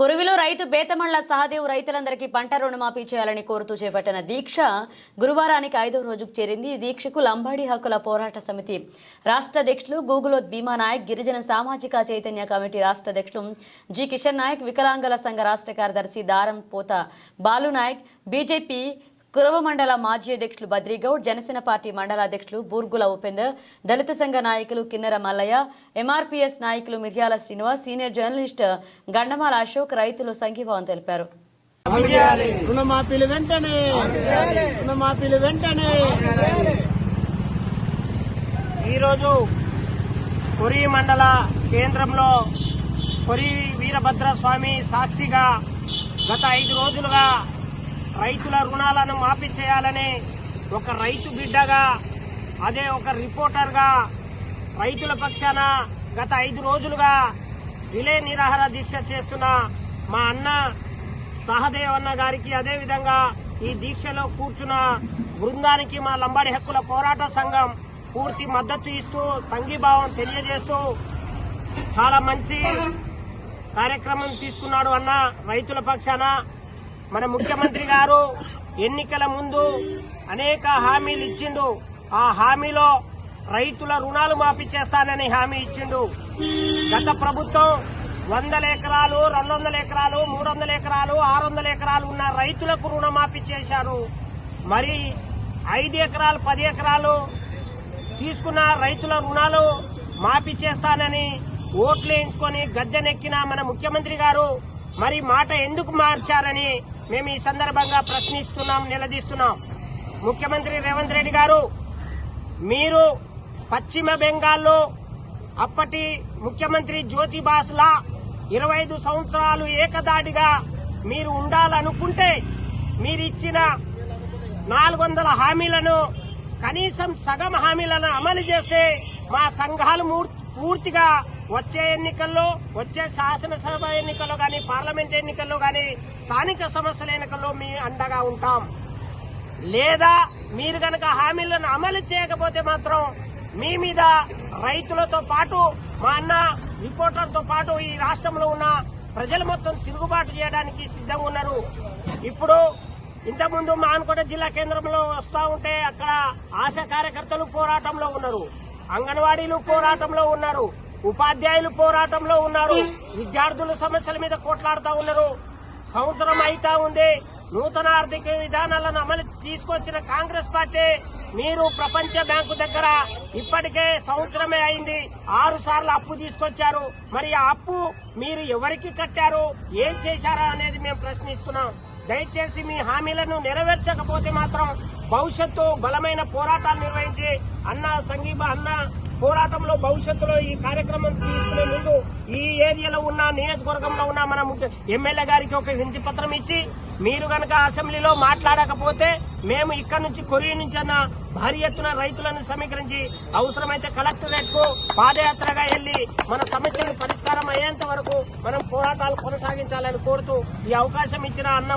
కొరువిలో రైతు బేతమళ్ళ సహదేవ్ రైతులందరికీ పంట రుణమాఫీ చేయాలని కోరుతూ చేపట్టిన దీక్ష గురువారానికి ఐదో రోజుకు చేరింది. ఈ దీక్షకు లంబాడి హక్కుల పోరాట సమితి రాష్ట్ర అధ్యక్షులు గూగులోత్ భీమా నాయక్ గిరిజన సామాజిక చైతన్య కమిటీ రాష్ట్ర అధ్యక్షులు జి కిషన్ నాయక్ వికలాంగుల సంఘ రాష్ట్ర కార్యదర్శి దారం పోత బాలు నాయక్ బీజేపీ కురవ మండల మాజీ అధ్యక్షులు బద్రీగౌడ్ జనసేన పార్టీ మండల అధ్యక్షులు బూర్గుల ఉపేందర్ దళిత సంఘ నాయకులు కిన్నెర మల్లయ్య ఎంఆర్పీఎస్ నాయకులు మిర్యాల శ్రీనివాస్ సీనియర్ జర్నలిస్ట్ గండమాల అశోక్ రైతులు సంఘీభావం తెలిపారు. రుణమాఫీలు వెంటనే. రుణమాఫీలు వెంటనే. ఈరోజు కొరి మండల కేంద్రంలో కొరి వీరభద్ర స్వామి సాక్షిగా గత ఐదు రోజులుగా రైతుల రుణాలను మాఫీ చేయాలని ఒక రైతు బిడ్డగా అదే ఒక రిపోర్టర్గా రైతుల పక్షాన గత ఐదు రోజులుగా రిలే నిరాహార దీక్ష చేస్తున్న మా అన్న సహదేవ్ అన్న గారికి అదేవిధంగా ఈ దీక్షలో కూర్చున్న బృందానికి మా లంబాడి హక్కుల పోరాట సంఘం పూర్తి మద్దతు ఇస్తూ సంఘీభావం తెలియజేస్తూ చాలా మంచి కార్యక్రమం తీసుకున్నాడు అన్న రైతుల పక్షాన మన ముఖ్యమంత్రి గారు ఎన్నికల ముందు అనేక హామీలు ఇచ్చిండు. ఆ హామీలో రైతుల రుణాలు మాఫీ చేస్తానని హామీ ఇచ్చిండు. గత ప్రభుత్వం వందల ఎకరాలు రెండు వందల ఎకరాలు మూడు వందల ఎకరాలు ఆరు వందల ఎకరాలు ఉన్న రైతులకు రుణమాఫీ చేశారు. మరి ఐదు ఎకరాలు పది ఎకరాలు తీసుకున్న రైతుల రుణాలు మాఫీ చేస్తానని ఓట్లు వేయించుకొని గద్దెనెక్కిన మన ముఖ్యమంత్రి గారు మరి మాట ఎందుకు మార్చారని మేము ఈ సందర్భంగా ప్రశ్నిస్తున్నాం నిలదీస్తున్నాం. ముఖ్యమంత్రి రేవంత్ రెడ్డి గారు మీరు పశ్చిమ బెంగాల్లో అప్పటి ముఖ్యమంత్రి జ్యోతిబాసులా ఇరవై ఐదు సంవత్సరాలు ఏకదాటిగా మీరు ఉండాలనుకుంటే మీరు ఇచ్చిన నాలుగు వందల హామీలను కనీసం సగం హామీలను అమలు చేస్తే మా సంఘాలు పూర్తిగా వచ్చే ఎన్నికల్లో వచ్చే శాసనసభ ఎన్నికల్లో గాని పార్లమెంట్ ఎన్నికల్లో గాని స్థానిక సంస్థల ఎన్నికల్లో మీ అండగా ఉంటాం. లేదా మీరు గనక హామీలను అమలు చేయకపోతే మాత్రం మీ మీద రైతులతో పాటు మా అన్న రిపోర్టర్తో పాటు ఈ రాష్ట్రంలో ఉన్న ప్రజలు మొత్తం తిరుగుబాటు చేయడానికి సిద్ధంగా ఉన్నారు. ఇప్పుడు ఇంతకుముందు మానకోట జిల్లా కేంద్రంలో వస్తూ ఉంటే అక్కడ ఆశా కార్యకర్తలు పోరాటంలో ఉన్నారు. అంగన్వాడీలు పోరాటంలో ఉన్నారు. ఉపాధ్యాయులు పోరాటంలో ఉన్నారు. విద్యార్థుల సమస్యల మీద కొట్లాడుతూ ఉన్నారు. సంవత్సరం అయితా ఉంది. నూతన ఆర్థిక విధానాలను అమలు తీసుకొచ్చిన కాంగ్రెస్ పార్టీ మీరు ప్రపంచ బ్యాంకు దగ్గర ఇప్పటికే సంవత్సరమే అయింది. ఆరు సార్లు అప్పు తీసుకొచ్చారు. మరి ఆ అప్పు మీరు ఎవరికి కట్టారు? ఏం చేశారా అనేది మేము ప్రశ్నిస్తున్నాం. దయచేసి మీ హామీలను నెరవేర్చకపోతే మాత్రం భవిష్యత్తు బలమైన పోరాటాలు నిర్వహించి అన్న సంఘీభ అన్న పోరాటంలో భవిష్యత్తులో ఈ కార్యక్రమం తీసుకునే ముందు ఈ ఏరియాలో ఉన్న నియోజకవర్గంలో ఉన్న మన ఎమ్మెల్యే గారికి ఒక వినతి పత్రం ఇచ్చి మీరు గనక అసెంబ్లీలో మాట్లాడకపోతే మేము ఇక్కడ నుంచి కొరియా నుంచి అన్న భారీ ఎత్తున రైతులను సమీకరించి అవసరమైతే కలెక్టరేట్కు పాదయాత్రగా వెళ్ళి మన సమస్యలు పరిష్కారం అయ్యేంత వరకు మనం పోరాటాలు కొనసాగించాలని కోరుతూ ఈ అవకాశం ఇచ్చిన అన్న